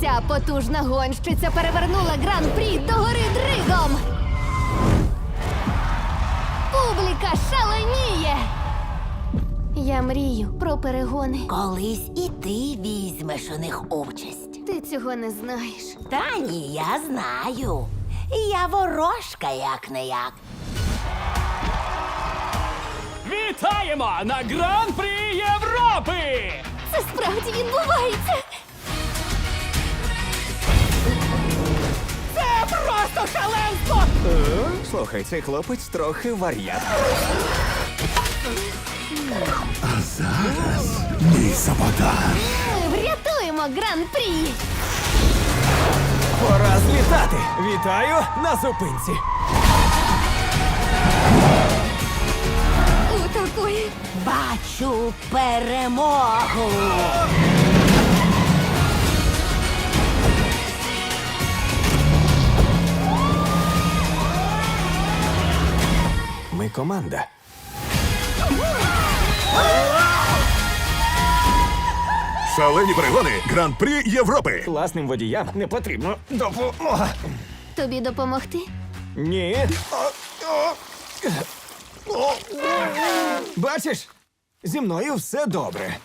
Ця потужна гонщиця перевернула гран-прі до гори дригом. Публіка шаленіє. Я мрію про перегони. Колись і ти візьмеш у них участь. Ти цього не знаєш. Та ні, я знаю. Я ворожка, як не як. Вітаємо на Гран-прі Європи! Це справді відбувається. Слухай, цей хлопець трохи вар'ят. А зараз Мій саботаж. Ми врятуємо гран-прі. Пора злітати! Вітаю на зупинці! У такої Бачу перемогу. Ми команда. Шалені перегони Гран-прі Європи. Класним водіям не потрібно допомога. тобі допомогти. Ні. Бачиш, зі мною все добре.